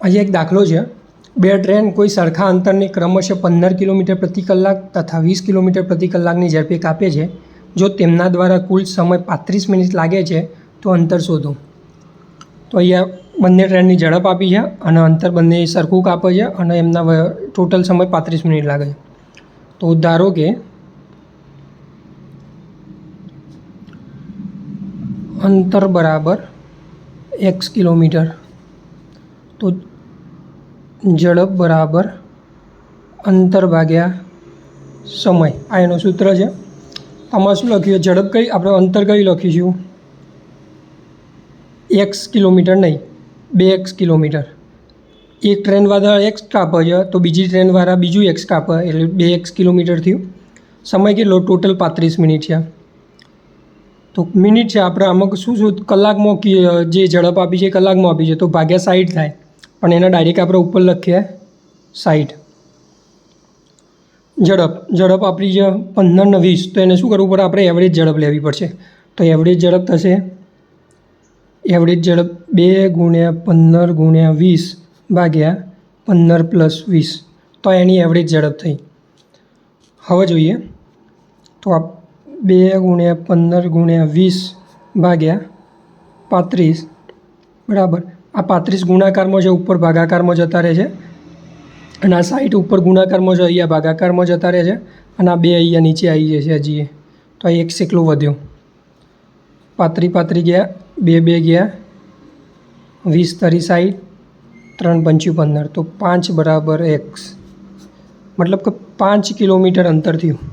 અહીંયા એક દાખલો છે. બે ટ્રેન કોઈ સરખા અંતરને ક્રમશઃ પંદર કિલોમીટર પ્રતિ કલાક તથા વીસ કિલોમીટર પ્રતિ કલાકની ઝડપે કાપે છે. જો તેમના દ્વારા કુલ સમય પાંત્રીસ મિનિટ લાગે છે, તો અંતર શોધો. તો અહીંયા બંને ટ્રેનની ઝડપ આપી છે અને અંતર બંને સરખું કાપે છે અને એમના ટોટલ સમય પાંત્રીસ મિનિટ લાગે છે. તો ધારો કે અંતર બરાબર એક્સ કિલોમીટર. તો ઝડપ બરાબર અંતર ભાગ્યા સમય. આ એનું સૂત્ર છે. આમાં શું લખ્યું ઝડપ કઈ? આપણે અંતર કઈ લખીશું? એક્સ કિલોમીટર નહીં. બે એક્સ કિલોમીટર. એક ટ્રેનવાળા એક્સ કાપે છે, તો બીજી ટ્રેનવાળા બીજું એક્સ કાપે. એટલે બે એક્સ કિલોમીટર થયું. સમય કેટલો? ટોટલ પાંત્રીસ મિનિટ છે. તો મિનિટ છે. આપણે આમાં શું શું કલાકમાં જે ઝડપ આપી છે કલાકમાં આપી છે. તો ભાગ્યા સાઠ થાય. પણ એના ડાયરેક્ટ આપણે ઉપર લખીએ સાઠ ઝડપ ઝડપ આપણી જે પંદર ને વીસ, તો એને શું કરવું પડે? આપણે એવરેજ ઝડપ લેવી પડશે. તો એવરેજ ઝડપ થશે. એવરેજ ઝડપ બે ગુણ્યા પંદર ગુણ્યા વીસ ભાગ્યા પંદર પ્લસ વીસ. તો એની એવરેજ ઝડપ થઈ. હવે જોઈએ. તો આ બે ગુણ્યા પંદર ગુણ્યા વીસ ભાગ્યા પાંત્રીસ. બરાબર. આ પાંત્રીસ ગુણાકારમાં છે ઉપર ભાગાકારમાં જતા રહે છે અને આ સાઈઠ ઉપર ગુણાકારમાં છે અહીંયા ભાગાકારમાં જતા રહે છે અને આ બે અહીંયા નીચે આવી જશે હજી તો આ એક સેકલું વધ્યું. પાત્રી પાત્રી ગયા, બે બે ગયા, વીસ તરી સાઈઠ, ત્રણ પંચી પંદર. તો પાંચ બરાબર એક્સ. મતલબ કે પાંચ કિલોમીટર અંતર થયું.